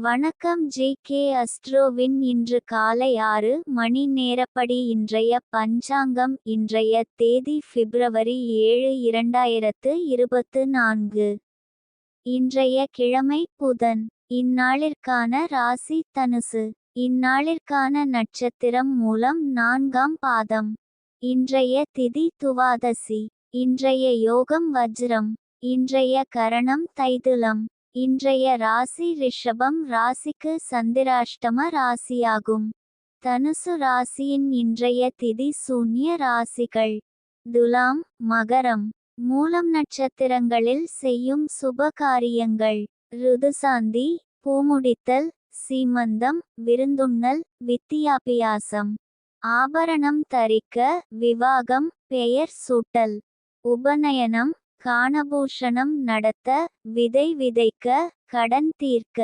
வணக்கம் J K அஸ்ட்ரோவின் இன்று காலை ஆறு மணி நேரப்படி இன்றைய பஞ்சாங்கம் இன்றைய தேதி பிப்ரவரி ஏழு இரண்டாயிரத்து இருபத்து நான்கு. இன்றைய கிழமை புதன். இந்நாளிற்கான ராசி தனுசு. இந்நாளிற்கான நட்சத்திரம் மூலம் நான்காம் பாதம். இன்றைய திதி துவாதசி. இன்றைய யோகம் வஜ்ரம். இன்றைய கரணம் தைதுலம். இன்றைய ராசி ரிஷபம் ராசிக்கு சந்திராஷ்டம ராசியாகும். தனுசு ராசியின் இன்றைய திதி சூன்ய ராசிகள். துலாம் மகரம். மூலம் நட்சத்திரங்களில் செய்யும் சுப காரியங்கள் ருதுசாந்தி பூமுடித்தல் சீமந்தம் விருந்துண்ணல் வித்தியாபியாசம். ஆபரணம் தரிக்க விவாகம் பெயர் சூட்டல். உபநயனம் காணபூஷணம் நடத்த விதை விதைக்க கடன் தீர்க்க.